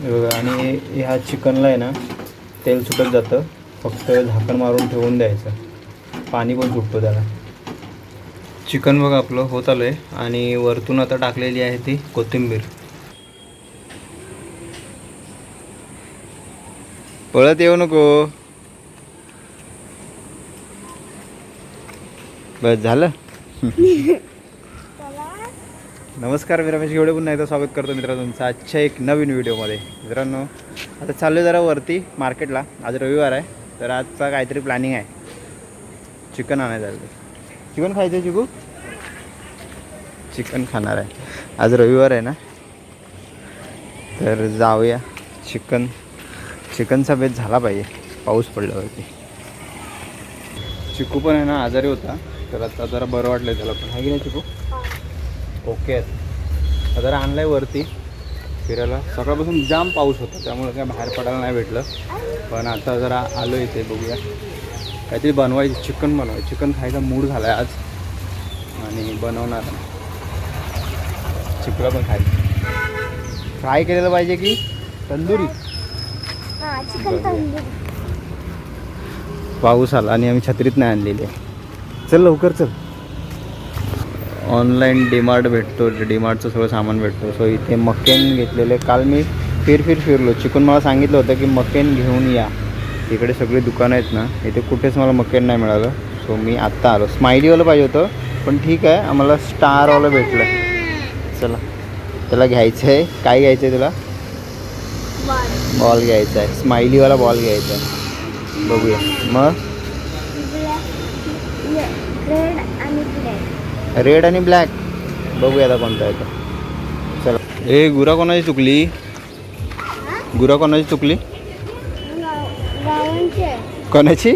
बघा आणि ह्या चिकनला आहे ना तेल सुटत जातं. फक्त झाकण मारून ठेवून द्यायचं. पाणी पण सुटतो त्याला. चिकन बघा आपलं होत आलं आहे आणि वरतून आता टाकलेली आहे ती कोथिंबीर. पळत येऊ नको. बस झालं? नमस्कार मी रमेश घेवडे पुन्हा एकदा स्वागत करतो मित्रांनो तुमचं आजच्या एक नवीन व्हिडिओमध्ये. मित्रांनो आता चाललो जरा वरती मार्केटला. आज रविवार आहे तर आजचा काहीतरी प्लॅनिंग आहे. चिकन आणायचं आहे चिकन खायचं आहे चिकू? चिकन खाणार आहे. आज रविवार आहे ना? तर जाऊया. चिकन चिकनचा बेत झाला पाहिजे. पाऊस पडल्यावरती. चिकू पण आहे ना आजारी होता तर आता जरा बरं वाटलं त्याला पण. आहे की नाही चिकू? ओके आहेत. जरा आणलं आहे वरती फिरायला. सकाळपासून जाम पाऊस होता त्यामुळे काय बाहेर पडायला नाही भेटलं. पण आता जरा आलो इथे बघूया. काहीतरी बनवायचं चिकन बनवायचं. चिकन खायचा मूड झाला आहे आज. आणि बनवणार. चिकला पण खायचं. फ्राय केलेलं पाहिजे की तंदूरी. पाऊस आला आणि आम्ही छत्रीत नाही आणलेली आहे. चल लवकर चल. ऑनलाईन डीमार्ट भेटतो डीमार्टचं सगळं सामान भेटतो. सो इथे मकेन घेतलेले काल मी फिर फिर फिरलो. चिकून मला सांगितलं होतं की मकेन घेऊन या. इकडे सगळी दुकानं आहेत ना इथे कुठेच मला मकेन नाही मिळालं. सो मी आत्ता आलो. स्माइलीवालं पाहिजे होतं पण ठीक आहे आम्हाला स्टारवालं भेटलं चला त्याला घ्यायचं आहे. काय घ्यायचं आहे तुला बॉल घ्यायचा आहे. स्माइलीवाला बॉल घ्यायचा आहे. बघूया. मग रेड आणि ब्लॅक रेड आणि ब्लॅक. बघूया आता कोणता आहे तो चला. ए गुरा कोणाची चुकली? गुरा कोणाची चुकली? गावांचे. कोणाची?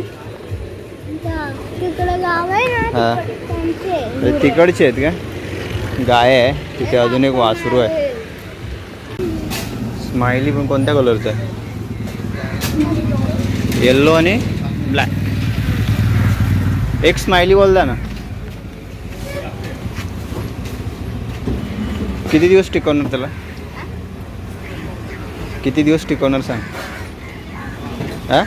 तिकडं गाव आहे हा. ना तिकडे त्यांचे हे तिकडची आहेत का? गाय आहे. तिथे अजून एक वासरू आहे. स्माइली पण कोणत्या कलरचा आहे? येल्लो आणि ब्लॅक एक स्माइली बॉल द्या ना. किती दिवस टिकवणार त्याला? किती दिवस टिकवणार सांग. हा?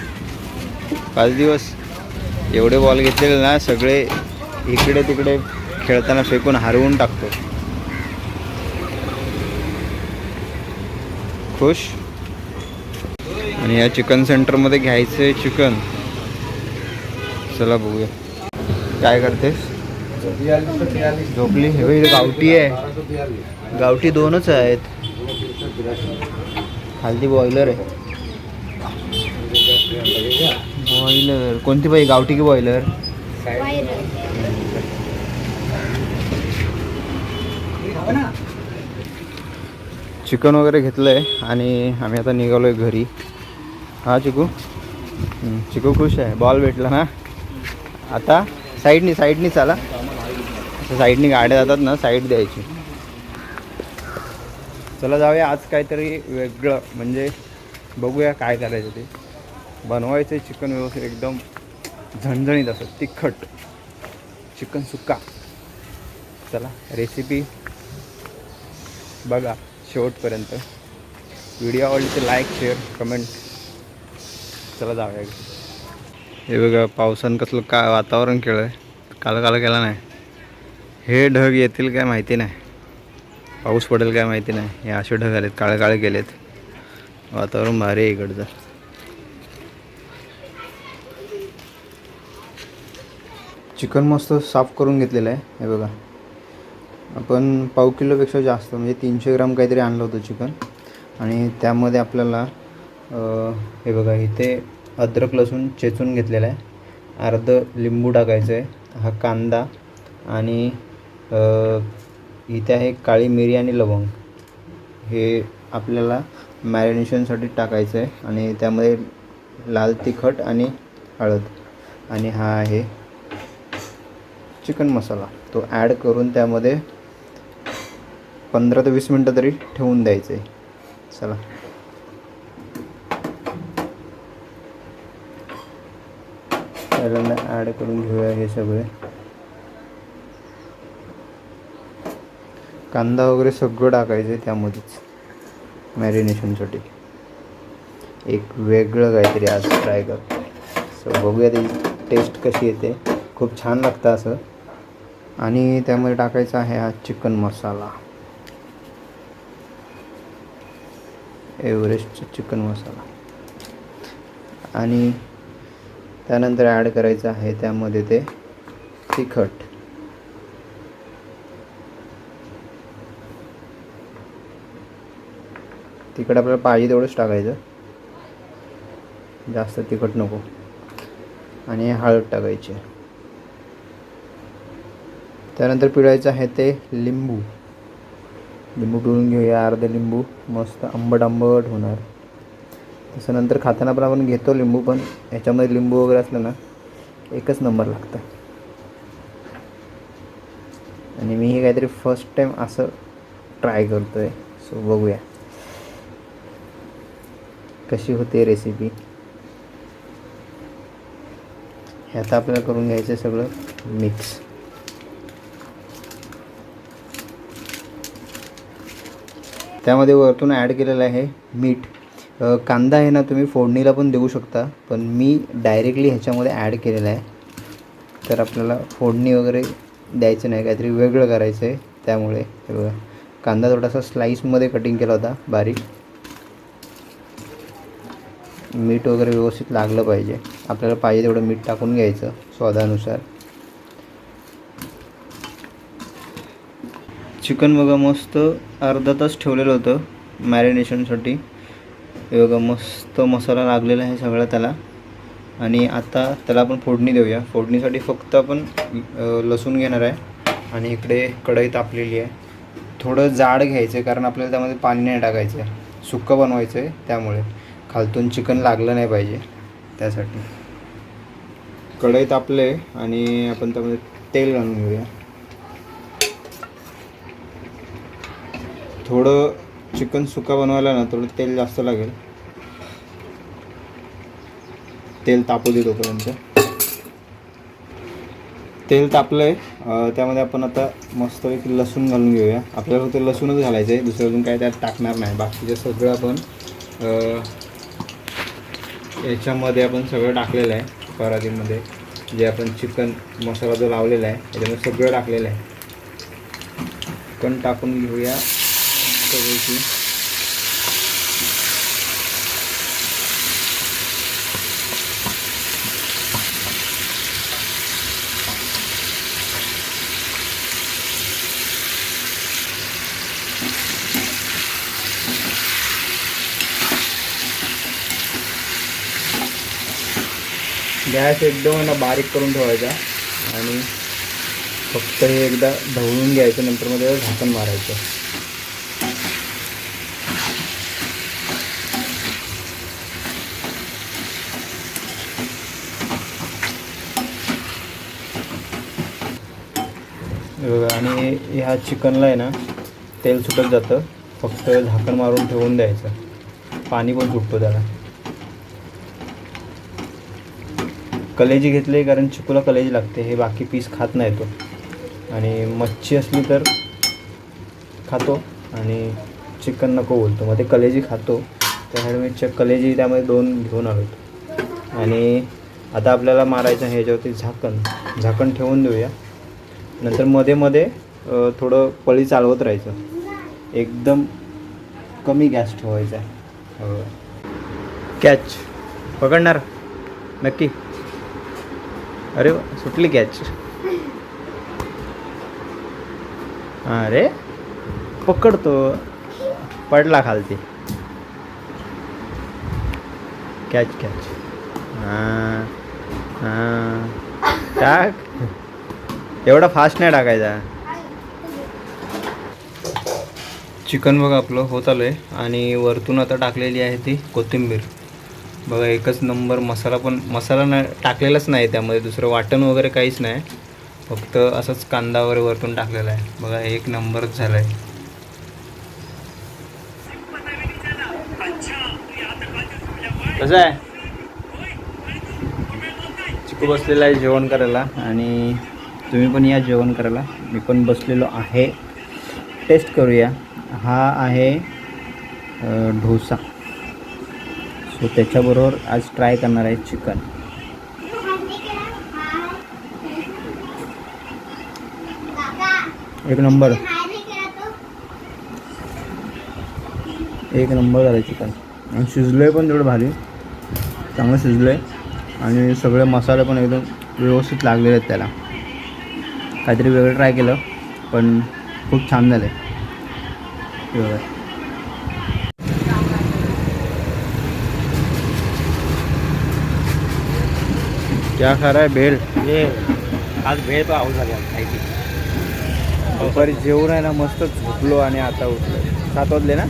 पाच दिवस. एवढे बॉल घेतलेले ना सगळे इकडे तिकडे खेळताना फेकून हरवून टाकतो. खुश? आणि या चिकन सेंटरमध्ये घ्यायचं आहे चिकन. चला बघूया. काय करतेस? झोपली. हे गावठी आहे. गावठी दोनच आहेत. खालती बॉयलर आहे. बॉयलर कोणती पाहिजे गावठी की बॉयलर चिकन वगैरे घेतलं आहे आणि आम्ही आता निघालो आहे घरी. हा चिकू? चिकू खुश आहे. बॉल भेटला ना? आता? साईडनी साईडनी चाला. साईडनी गाड्या जातात ना साईड द्यायची. चला जाऊया आज काहीतरी वेगळं. म्हणजे बघूया काय करायचं ते. बनवायचं चिकन व्यवस्थित एकदम झणझणीत असं तिखट. चिकन सुक्का. चला रेसिपी बघा शेवटपर्यंत. व्हिडिओ आवडली तर लाईक शेअर कमेंट चला जाऊया. हे बघा पावसानं कसलं काय वातावरण केलं आहे काल काल केला नाही. हे ढग येतील काय माहिती नाही. पाऊस पडेल काय माहिती नाही. हे असे ढग आलेत काळे काळे गेलेत. वातावरण भारी आहे इकडचं. चिकन मस्त साफ करून घेतलेलं आहे. हे बघा. आपण पाव किलोपेक्षा जास्त म्हणजे तीनशे ग्राम काहीतरी आणलं होतं चिकन. आणि त्यामध्ये आपल्याला हे बघा इथे अद्रक लसूण चेचून घेतलेलं आहे. अर्ध लिंबू टाकायचं आहे. हा कांदा आणि इथे आहे काळी मिरी आणि लवंग. हे आपल्याला मॅरिनेशनसाठी टाकायचं आहे आणि त्यामध्ये लाल तिखट आणि हळद. आणि हा आहे चिकन मसाला. तो ॲड करून त्यामध्ये पंधरा ते वीस मिनटं तरी ठेवून द्यायचं आहे. चला. पहिल्यांदा ॲड करून घेऊया हे सगळे. कांदा वगैरे सगळं टाकायचं आहे त्यामध्येच. मॅरिनेशनसाठी एक वेगळं काहीतरी आज ट्राय करतो सो बघूया त्याची टेस्ट कशी येते. खूप छान लागतं असं. आणि त्यामध्ये टाकायचा आहे हा चिकन मसाला एव्हरेस्टचा चिकन मसाला आणि त्यानंतर ॲड करायचं आहे त्यामध्ये ते तिखट. तिखट आपल्याला पाहिजे तेवढंच टाकायचं. जास्त तिखट नको. आणि हळद टाकायची. त्यानंतर पिळायचं आहे ते लिंबू. लिंबू पिळून घेऊया अर्धे लिंबू. मस्त आंबट आंबट होणार. तसं नंतर खाताना पण आपण घेतो लिंबू पण याच्यामध्ये लिंबू वगैरे असलं ना एकच नंबर लागतं. आणि मी हे काहीतरी फर्स्ट टाईम असं ट्राय करतो आहे सो बघूया. कशी होते रेसिपी हे आता आपल्याला करून घ्यायचं आहे सगळं मिक्स त्यामध्ये वरतून ॲड केलेलं आहे मीठ. कांदा आहे ना तुम्ही फोडणीला पण देऊ शकता पण मी डायरेक्टली ह्याच्यामध्ये ॲड केलेलं आहे. तर आपल्याला फोडणी वगैरे द्यायचं नाही काहीतरी वेगळं करायचं आहे त्यामुळे. हे बघा कांदा थोडासा स्लाईसमध्ये कटिंग केला होता बारीक. मीठ वगैरे व्यवस्थित लागलं पाहिजे. आपल्याला पाहिजे तेवढं मीठ टाकून घ्यायचं स्वादानुसार. चिकन बघा मस्त अर्धा तास ठेवलेलं होतं मॅरिनेशनसाठी. बघा मस्त मसाला लागलेला आहे सगळा त्याला. आणि आता त्याला आपण फोडणी देऊया. फोडणीसाठी फक्त आपण लसूण घेणार आहे. आणि इकडे कढई तापलेली आहे. थोडं जाड घ्यायचं आहे कारण आपल्याला त्यामध्ये पाणी नाही टाकायचं आहे सुक्कं बनवायचं आहे त्यामुळे. खालतून चिकन लागलं नाही पाहिजे त्यासाठी. कढई तापले आणि आपण त्यामध्ये तेल घालून घेऊया. थोडं चिकन सुका बनवायला ना थोडं तेल जास्त लागेल. तेल तापू दे तोपर्यंत. तेल तापलं आहे त्यामध्ये आपण आता मस्तपैकी लसूण घालून घेऊया. आपल्याला फक्त लसूणच घालायचं आहे दुसरं अजून काय त्यात टाकणार नाही. बाकीचं सगळं आपण याच्यामध्ये आपण सगळं टाकलेलं आहे परातीमध्ये. जे आपण चिकन मसाला जो लावलेला आहे त्याच्यामध्ये सगळं टाकलेलं आहे. चिकन टाकून घेऊया. सगळीची गॅस एकदम आहे ना बारीक करून ठेवायचा. आणि फक्त हे एकदा ढवळून घ्यायचं नंतर मग त्याला झाकण मारायचं. आणि ह्या चिकनला आहे ना तेल सुटत जातं. फक्त झाकण मारून ठेवून द्यायचं. पाणी पण सुटतो त्याला. कलेजी घेतली कारण चिकूला कलेजी लागते हे बाकी पीस खात नाही तो. आणि मच्छी असली तर खातो आणि चिकन नको बोलतो. मग ते कलेजी खातो. त्यासाठी मी च कलेजी त्यामध्ये दोन घेऊन आलो. होतो आणि आता आपल्याला मारायचं आहे ह्याच्यावरती झाकण. झाकण ठेवून देऊया. नंतर मध्ये मध्ये थोडं पळी चालवत राहायचं. एकदम कमी गॅस ठेवायचा आहे. हो. कॅच पकडणार? नक्की. अरे वा, सुटली कॅच अरे पकडतो. पडला खालती. कॅच कॅच हां हां. टाक. एवढा फास्ट नाही टाकायचा. चिकन बघा आपलं होत आलं आहे आणि वरतून आता टाकलेली आहे ती कोथिंबीर. बघा एकच नंबर मसाला पण मसाला नाही टाकलेलाच नाही त्यामध्ये. दुसरं वाटण वगैरे काहीच नाही. फक्त असंच कांदा वगैरे वरतून टाकलेला आहे. बघा एक नंबरच झाला आहे कसं आहे? चिकू बसलेला आहे जेवण करायला आणि तुम्ही पण या जेवण करायला. मी पण बसलेलो आहे. टेस्ट करूया. हा आहे ढोसा डोसा. सो त्याच्याबरोबर आज ट्राय करणार आहे चिकन एक नंबर. एक नंबर झालं चिकन आणि शिजलं आहे पण तेवढं भारी. चांगलं शिजलं आहे आणि सगळे मसाले पण एकदम व्यवस्थित लागलेले आहेत त्याला. काहीतरी वेगळं ट्राय केलं पण खूप छान झालं आहे क्या खा रहा है भेल आज भेळ पण आवड झाली खायची दुपारी जेवण आहे ना मस्त झोपलो आणि आता उठलो. सात वाजले ना?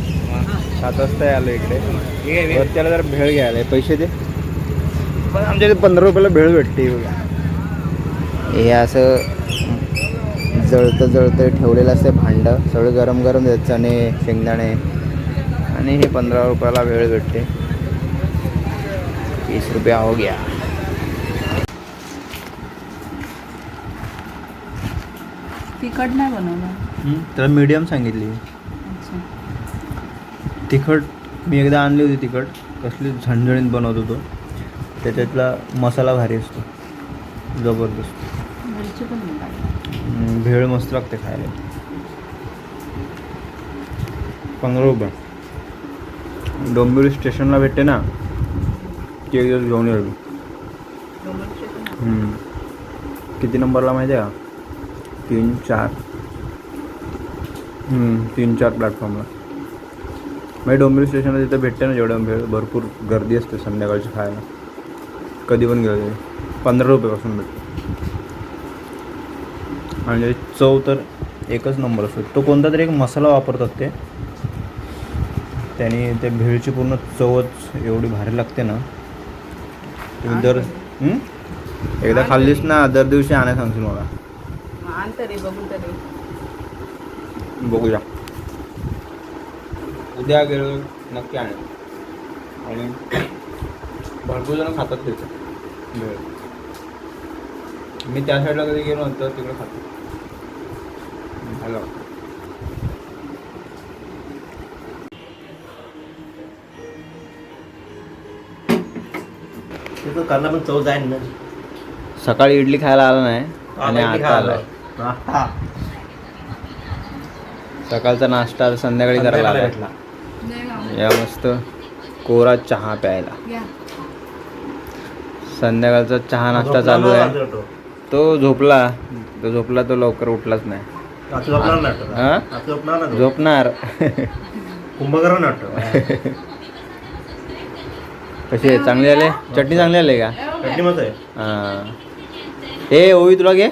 सात वाजता आलो इकडे. त्याला जरा भेळ घ्यायला आहे. पैसे दे. पण आमच्या इथे पंधरा रुपयाला भेळ भेटते बघा. हे असं जळतं जळतं ठेवलेलं असते भांडं. सगळं गरम गरम देत चणे शेंगदाणे. आणि हे पंधरा रुपयाला भेळ भेटते. वीस रुपया हो गया तिखट नाही बनवलं. तर मीडियम सांगितली. अच्छा. तिखट मी एकदा आणली होती तिखट. कसली झणझणीत बनवत होतो त्याच्यातला मसाला भारी असतो. जबरदस्त. मिरची पण नाही टाकली. हम्म, भेळ मस्त लागते खायला. पंधरा रुपये. डोंबिवली स्टेशनला भेटते ना ती एक दिवस घेऊन येईल. डोंबरची पण नाही. हम्म. किती नंबरला माहिती आहे का? तीन चार. तीन चार प्लॅटफॉर्मला म्हणजे डोंबिवली स्टेशनला तिथं भेटते ना जेवढं भेळ भरपूर गर्दी असते संध्याकाळची खायला. कधी पण गेलं तरी. पंधरा रुपयापासून भेटते. आणि चव तर एकच नंबर असतो. तो कोणता तरी एक मसाला वापरतात ते. त्याने ते भेळची पूर्ण चवच एवढी भारी लागते ना. तुम्ही दर? एकदा खाल्लीस ना दर दिवशी आणायला सांगशील मला. आण तरी बघू तरी. बघूया. उद्या गेलो नक्की आणेल आणि भरपूर जण खातात त्याचं भेळ मी त्या साईडला कधी गेलो नंतर तिकडे खातो. हॅलो. ते पण करणं पण चव जाईल ना. सकाळी इडली खायला आला नाही. आणि आता आलाय. नाश्ता सकाळचा नाश्ता आता संध्याकाळी करायला भेटला. या मस्त कोरा चहा प्यायला. संध्याकाळचा चहा नाश्ता चालू आहे. तो? झोपला. तो झोपला तो लवकर उठलाच नाही. झोपणार हा? कुंभकर्ण कसे चांगले आले चटणी चांगली आली का? चटणी मस्त आहे. हां. ए ओवी तुला घे.